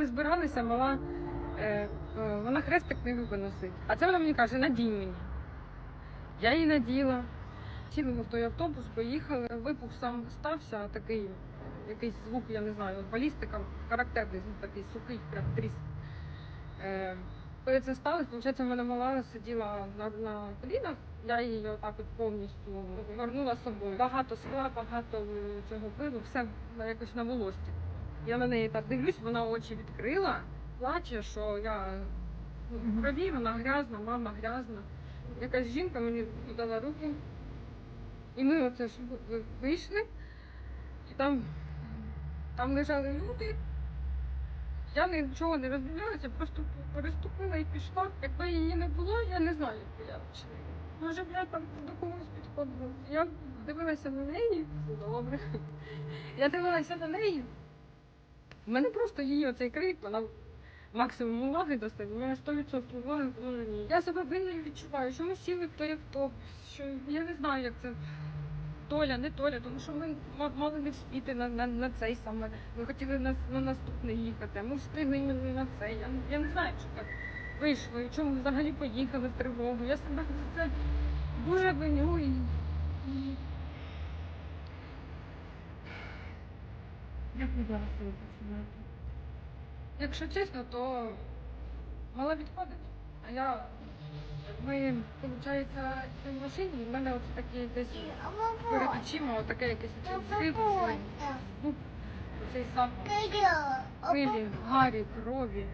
ми збиралися, мала е, е, вона хрестик не виносить. А це вона мені каже, надій мені. Я її наділа. Сіли в той автобус, поїхали. Вибух сам стався, такий якийсь звук, я не знаю, балістика, характерний такий сухий, прям тріс. Е, коли це сталося, виходить, в мене мала сиділа на, на колінах, я її отак от повністю горнула з собою. Багато скла, багато е, цього пилу, все якось на волості. Я на неї так дивлюсь, вона очі відкрила, плаче, що я ну, в крові, вона грязна, мама грязна. Якась жінка мені подала руки. І ми оце ж вийшли, і там, там лежали люди. Я нічого не роздивлялася, просто переступила і пішла. Якби її не було, я не знаю, як би я пішла. Може б я там до когось підходила. Я дивилася на неї. Добре. Я дивилася на неї. У мене просто її оцей крик, вона максимум уваги достає. У мене 100% уваги на. Я себе винною відчуваю, що ми сіли в той автобус, що я не знаю, як це. Доля, не доля, тому що ми мали не вспіти на, на, на цей саме. Ми хотіли на, на наступний їхати, ми встигли іменно на цей. Я, я не знаю, що так вийшло, і чому взагалі поїхали в тривогу. Я себе за це дуже виню і. і... Як ви зараз себе почуваєте? Якщо чесно, то мала відходить. А я ми, виходить, в машині, в мене ось такі десь перед очима таке якесь зрив, ну, цей сам пилі, гарі, крові.